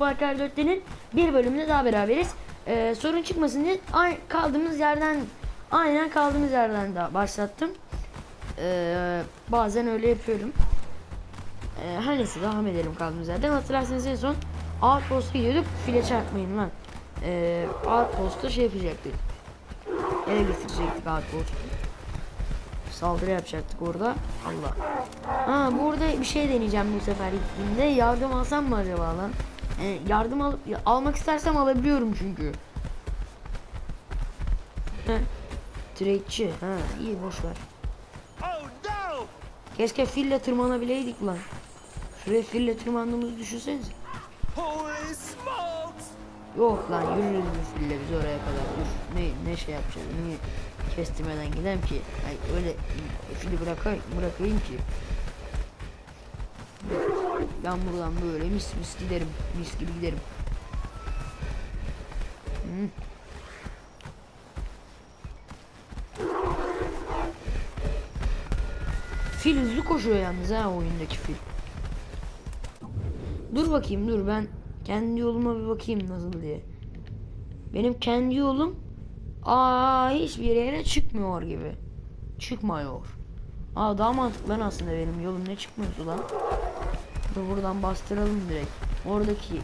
Far Cry 4'tenin bir bölümünde daha beraberiz. Ee, sorun çıkmasın diye ay- kaldığımız yerden aynen kaldığımız yerden de başlattım. Ee, bazen öyle yapıyorum. Ee, her neyse devam edelim kaldığımız yerden. Hatırlarsanız en son Outpost'a gidiyorduk. File çarpmayın lan. Ee, Outpost'ta şey yapacaktık. Ele getirecektik Outpost'u. Saldırı yapacaktık orada. Allah. Ha burada bir şey deneyeceğim bu sefer gittiğimde. Yardım alsam mı acaba lan? Ee, yardım al almak istersem alabiliyorum çünkü. Trade'çi. Ha iyi boş ver. Keşke fille tırmanabileydik lan. Şuraya fille tırmandığımızı düşünsenize. Yok lan yürürüz bu fille biz oraya kadar. Dur ne, ne şey yapacağız? Niye kestirmeden gidelim ki? Ay, öyle fili bırakayım, bırakayım ki. Ben buradan böyle mis mis giderim. Mis gibi giderim. Hı. Fil hızlı koşuyor yalnız ha oyundaki fil. Dur bakayım dur ben kendi yoluma bir bakayım nasıl diye. Benim kendi yolum aa hiçbir yere çıkmıyor gibi. Çıkmıyor. Aa daha mantıklı aslında benim yolum ne çıkmıyordu lan. Dur buradan bastıralım direkt. Oradaki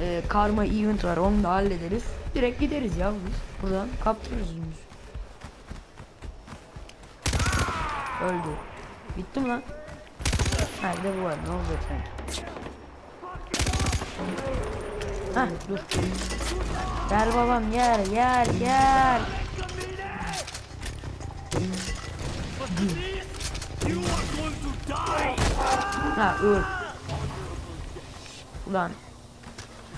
e, karma event var onu da hallederiz. Direkt gideriz ya biz. Buradan kaptırırız biz. Öldü. Bitti mi lan? Nerede bu var ne olacak sanki? Heh dur. Gel babam gel gel gel. Ha öl. Ulan.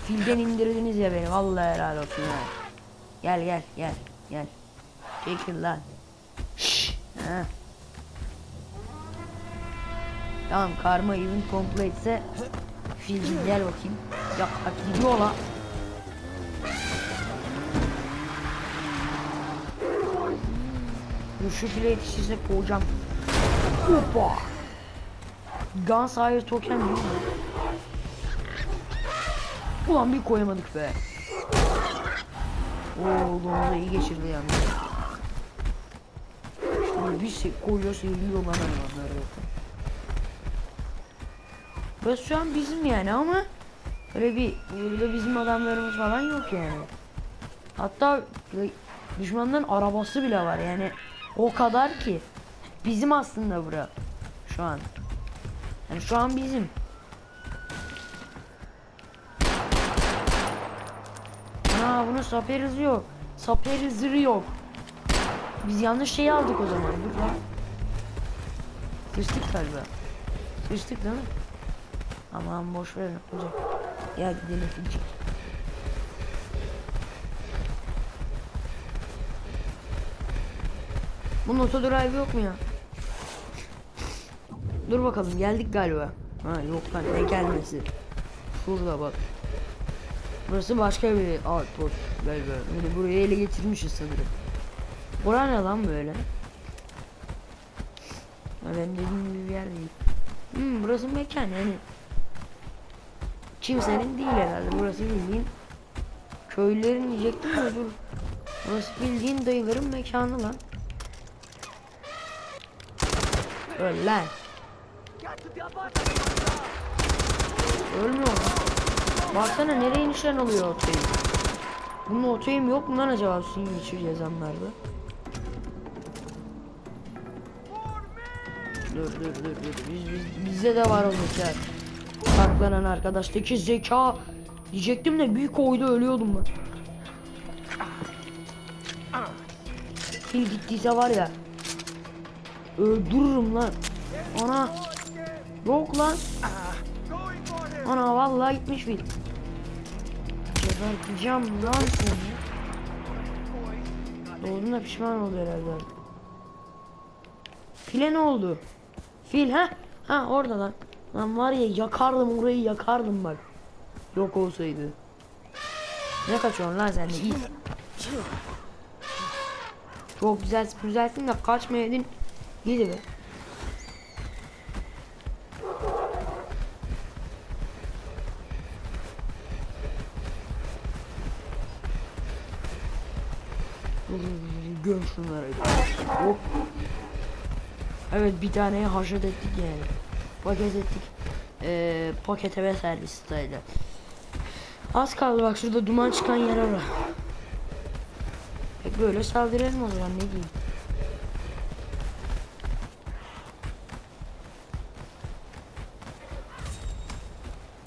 Filden indirdiniz ya beni vallahi helal olsun ya. Gel gel gel gel. Çekil lan. Şşş. Ha. Tamam karma event complete ise Filcim gel bakayım. Ya gidiyor. Dur şu file yetişirse kovacağım. Hoppa. Gunfire token mi? Ulan bir koyamadık be. Oo domuza iyi geçirdi. Şimdi bir şey koyuyor sevgili olan hayvanları. Burası şu an bizim yani ama öyle bir burada bizim adamlarımız falan yok yani. Hatta düşmanların arabası bile var yani o kadar ki bizim aslında bura şu an. Yani şu an bizim. Ha bunun saper hızı yok. Saper hızı yok. Biz yanlış şeyi aldık o zaman. Dur lan. Sıçtık galiba. Sıçtık değil mi? Aman boş ver hocam. Ya gidelim Filcik. Bunun otodrive yok mu ya? Dur bakalım geldik galiba. Ha yok lan ne gelmesi. Şurada bak. Burası başka bir outpost galiba. Bunu buraya ele getirmişiz sanırım. Bura ne lan böyle? Ha, ben dediğim gibi bir yer değil. Hmm, burası mekan yani. Kimsenin değil herhalde. Burası bildiğin köylerin diyecektim de dur. Burası bildiğin dayıların mekanı lan. Öl lan. Ölmüyor lan. Baksana nereye nişan alıyor otayım. Bunun otayım yok mu lan acaba suyu geçir yazanlarda? Dur dur dur dur. Biz, biz, bizde de var o zeka. Saklanan arkadaştaki zeka. Diyecektim de büyük oyda ölüyordum ben. Fil gittiyse var ya. Öldürürüm lan. Ana. Yok lan. Ana vallahi gitmiş fil. Geberteceğim lan seni. Doğduğunda pişman oldu herhalde. File ne oldu? Fil ha? Ha orada lan. Lan var ya yakardım orayı yakardım bak. Yok olsaydı. Ne kaçıyorsun lan sen de iyi. Çok güzel güzelsin de kaçmayaydın. İyiydi be. Şunları. Hop. Evet bir tane haşet ettik yani. Paket ettik. Ee, pakete ve servis style. Az kaldı bak şurada duman çıkan yer ara. E böyle saldıralım o zaman ne diyeyim.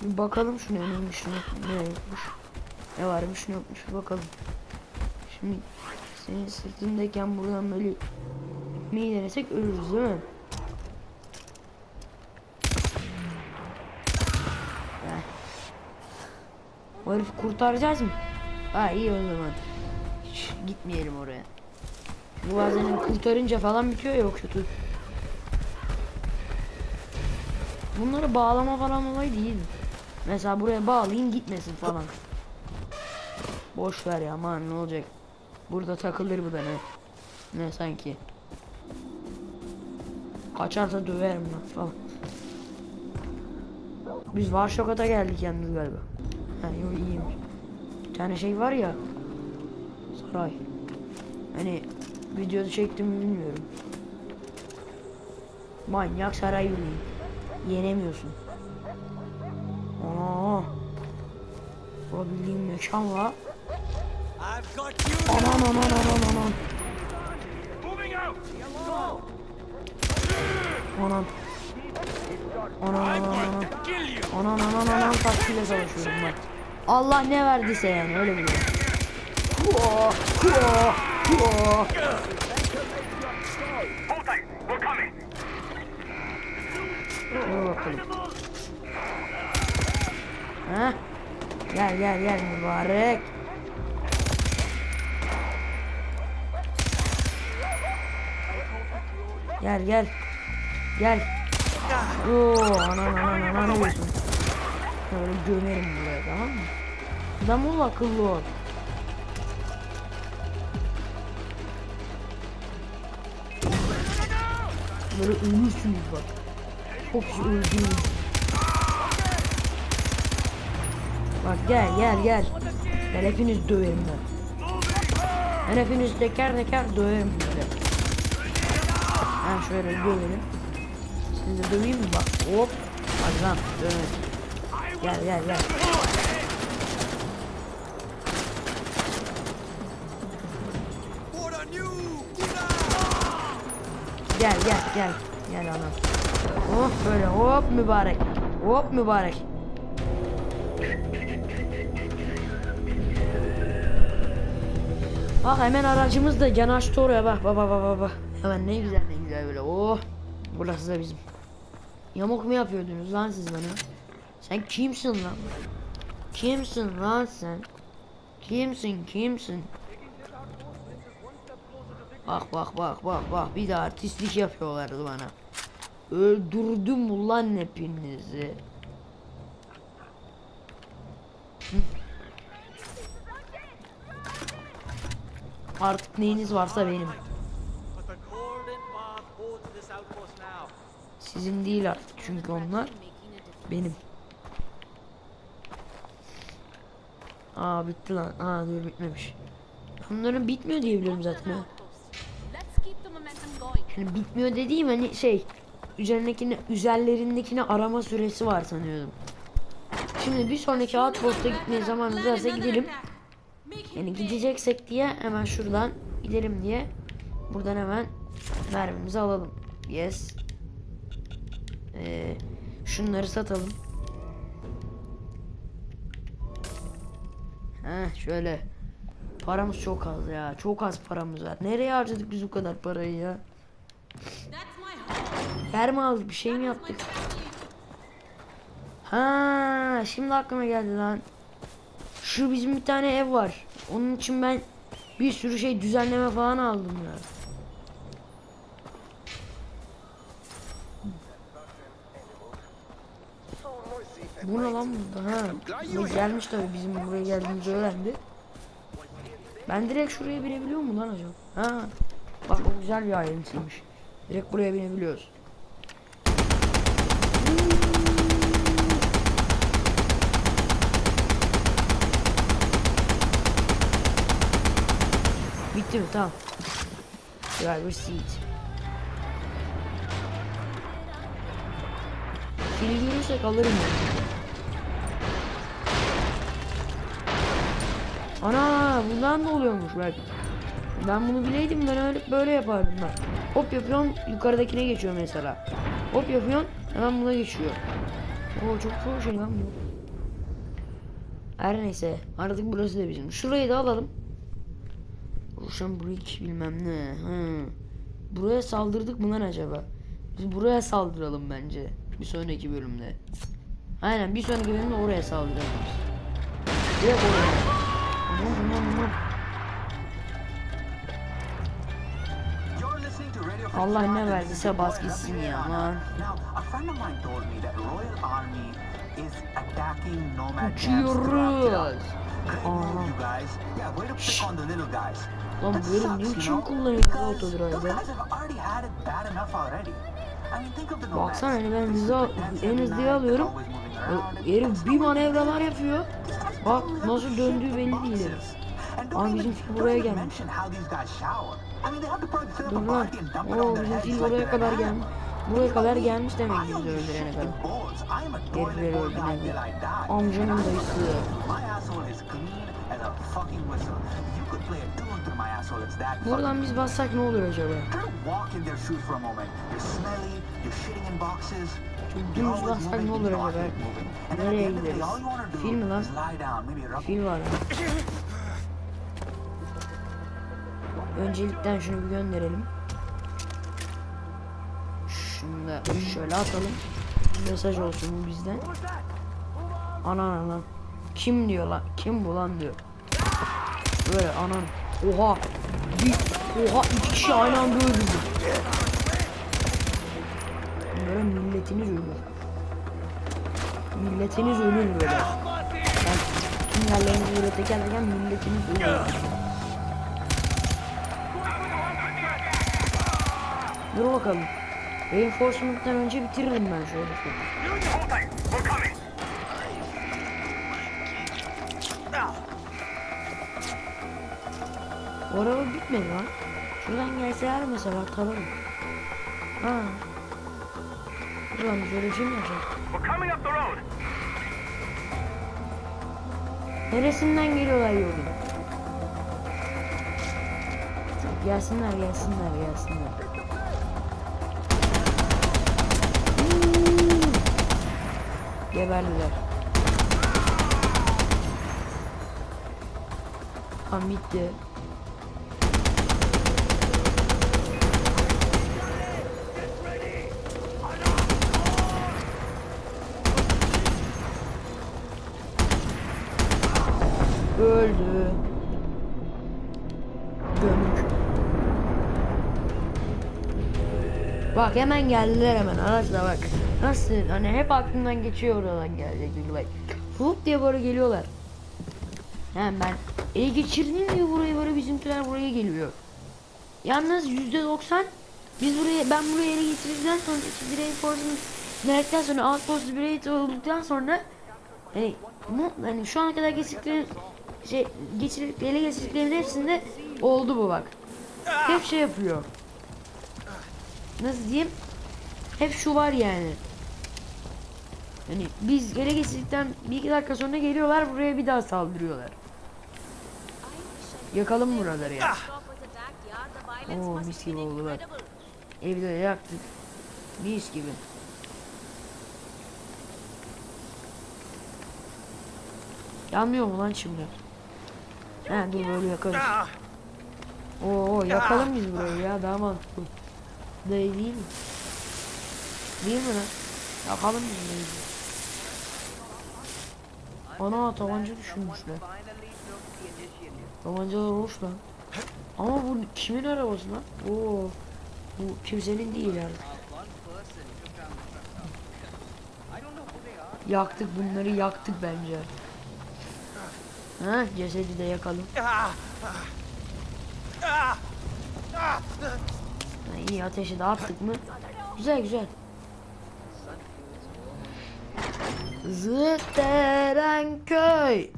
Bir bakalım şuna neymiş ne, ne yokmuş. Ne varmış ne yokmuş bakalım. Şimdi senin sırtındayken buradan böyle gitmeyi denesek ölürüz değil mi? O herifi kurtaracağız mı? Ha iyi o zaman. Hiç gitmeyelim oraya. Bu bazen kurtarınca falan bitiyor ya o kötü. Bunları bağlama falan olayı değil. Mesela buraya bağlayayım gitmesin falan. Boş ver ya aman ne olacak. Burada takılır bu da ne. Ne sanki. Kaçarsa döverim lan falan. Biz Varşokat'a geldik yalnız galiba. Ha yok iyiymiş. Bir tane şey var ya. Saray. Hani videoda çektim mi bilmiyorum. Manyak saray bileyim. Yenemiyorsun. Aa. O bildiğin mekan var. Aman aman aman aman. Out. Anan. Anan anan anan. Anan anan anan taktiğiyle savaşıyorum ben. Allah ne verdiyse yani öyle biliyorum. Hua, hua, hua. Dur bakalım. Ha? Gel gel gel mübarek. Gel gel. Gel. Oo, anan anan anan diyorsun? Böyle gömerim buraya tamam mı? Adam ol akıllı ol. Böyle ölürsünüz bak. Çok öldünüz. Bak gel gel gel. Ben hepiniz döverim ben. Ben hepiniz teker teker döverim böyle. Ben şöyle. Sizi de döveyim mi bak. Hop. Hadi lan döverim. Gel gel gel. Gel gel gel. Gel anam. Hop böyle hop mübarek. Hop mübarek. Bak hemen aracımız da yanaştı oraya bak baba baba baba. Hemen ne güzel ne güzel böyle. Oh. Burası da bizim. Yamuk mu yapıyordunuz lan siz bana? Sen kimsin lan? Kimsin lan sen? Kimsin kimsin? Bak bak bak bak bak bir de artistlik yapıyorlardı bana. Öldürdüm ulan hepinizi. Artık neyiniz varsa benim. Sizin değil artık çünkü onlar benim. Aa bitti lan. Aa dur bitmemiş. Bunların bitmiyor diye biliyorum zaten. Yani bitmiyor dediğim hani şey üzerindekine üzerlerindekine arama süresi var sanıyordum. Şimdi bir sonraki outpost'a gitmeye zamanımız varsa gidelim. Yani gideceksek diye hemen şuradan gidelim diye buradan hemen mermimizi alalım. Yes. Ee, şunları satalım. Heh şöyle. Paramız çok az ya. Çok az paramız var. Nereye harcadık biz bu kadar parayı ya? Yer mi aldık? Bir şey mi yaptık? Ha, şimdi aklıma geldi lan. Şu bizim bir tane ev var. Onun için ben bir sürü şey düzenleme falan aldım ya. Bu ne lan burada? Ha, bu gelmiş tabii bizim buraya geldiğimizi öğrendi. Ben direkt şuraya binebiliyor mu lan acaba? Ha, bak o güzel bir ayrıntıymış. Direkt buraya binebiliyoruz. Bitti mi? Tamam. Driver seat. Fili görürsek alırım yani. Ana bundan da oluyormuş bak. Ben bunu bileydim ben öyle böyle yapardım ben. Hop yapıyorsun yukarıdakine geçiyor mesela. Hop yapıyorsun hemen buna geçiyor. Oo çok zor şey lan bu. Her neyse artık burası da bizim. Şurayı da alalım. Ocean Bridge bilmem ne. Hı. Buraya saldırdık mı lan acaba? Biz buraya saldıralım bence. Bir sonraki bölümde. Aynen bir sonraki bölümde oraya saldıralım. Direkt oraya. Allah ne verdiyse bas gitsin ya, lan. Uçuyoruz. Lan böyle ne you biçim know, kullanıyor bu because otodrive'ı? Baksana hani ben hızlı en night, alıyorum. and Herif bir manevralar yapıyor. Bak nasıl döndüğü belli değil. Ama don't bizim even- fil don't buraya gelmiş. Dur lan. Oo on their bizim heads fil like buraya kadar gelmiş. Buraya kadar gelmiş demek bizi öldürene kadar. in bowls. I am a Herifleri toilet boy öldürene die. Amcanın dayısı. Buradan biz bassak ne olur acaba? Bassak moving, ne olur acaba? Nereye gideriz? Film lan? is lie down, maybe rub Fil var. Öncelikten şunu bir gönderelim. Şunu da şöyle atalım. Mesaj olsun bu bizden. Anan anan. Kim diyor lan? Kim bu lan diyor. Böyle anan. Oha. Bir, oha iki kişi aynı anda öldürdü. Bunlara milletiniz ölür. Milletiniz ölür böyle. Ben tüm yerlerinizi böyle teker teker milletiniz ölür. Dur bakalım. Reinforcement'tan önce bitiririm ben şu herifi. O araba bitmedi lan. Şuradan gelseler mesela tanırım. Ha. Ulan biz öyle bir şey mi? Neresinden geliyorlar yolun? Gelsinler gelsinler gelsinler. Hmm. Geberdiler. Tam bitti. Öldü. Gömük. Bak hemen geldiler hemen araçla bak. Nasıl hani hep aklımdan geçiyor oradan gelecek bak. Hop diye böyle geliyorlar. Hemen ele geçirdim diyor burayı böyle bizimkiler buraya geliyor. Yalnız yüzde doksan biz buraya ben buraya ele geçirdikten sonra işte reinforcement verdikten sonra outpost liberate olduktan sonra hani mu, hani şu ana kadar geçirdiklerim şey geçirip ele geçirdiklerimin hepsinde oldu bu bak. Hep şey yapıyor. Nasıl diyeyim? Hep şu var yani. Hani biz ele geçirdikten bir iki dakika sonra geliyorlar buraya bir daha saldırıyorlar. Yakalım buraları ya. Oo mis gibi oldu bak. Evde yaktık. Mis gibi. Yanmıyor mu lan şimdi? He dur böyle yakarız. Oo yakalım biz burayı ya daha mantıklı. Değil değil mi? Değil mi lan? Yakalım biz burayı. Ana tabanca düşürmüşler. Tabancalar hoş lan. Ama bu kimin arabası lan? Oo. Bu kimsenin değil yani. Yaktık bunları yaktık bence. Ha cesedi de yakalım. Ha, iyi ateşi de attık mı? Güzel güzel. Zıtteren köy.